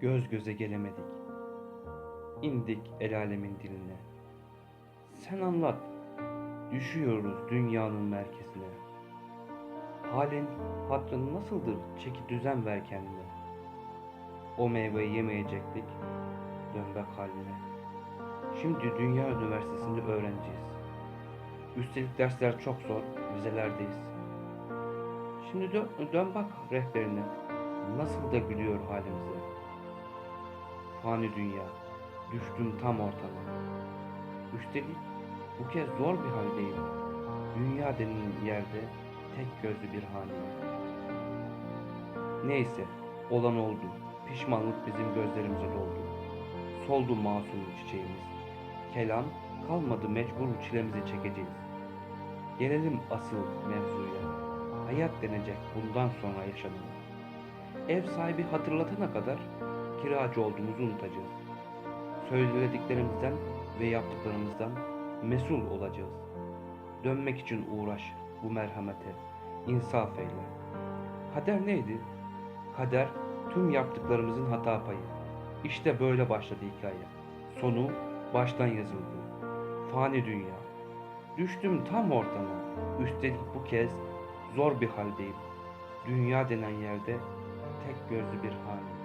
Göz göze gelemedik. İndik el alemin diline. Sen anlat. Düşüyoruz dünyanın merkezine. Halin, hatrın nasıldır? Çeki düzen ver kendine. O meyveyi yemeyecektik. Dön bak haline. Şimdi Dünya Üniversitesi'nde öğrenciyiz. Üstelik dersler çok zor, vizelerdeyiz. Şimdi dön, dön bak rehberine. Nasıl da gülüyor halimize. Fani dünya, düştüm tam ortama. Üstelik bu kez zor bir haldeyim. Dünya denilen yerde tek gözlü bir haneyim. Neyse, olan oldu. Pişmanlık bizim gözlerimize doldu. Soldu masum çiçeğimiz. Kelam kalmadı mecbur çilemizi çekeceğiz. Gelelim asıl mevzuya. Hayat denecek bundan sonra yaşananı. Ev sahibi hatırlatana kadar kiracı olduğumuzu unutacağız. Söylediklerimizden ve yaptıklarımızdan mesul olacağız. Dönmek için uğraş bu merhamete, insaf eyle. Kader neydi? Kader tüm yaptıklarımızın hata payı. İşte böyle başladı hikaye. Sonu baştan yazıldı. Fani dünya. Düştüm tam ortama. Üstelik bu kez zor bir haldeyim. Dünya denen yerde tek gözlü bir halim.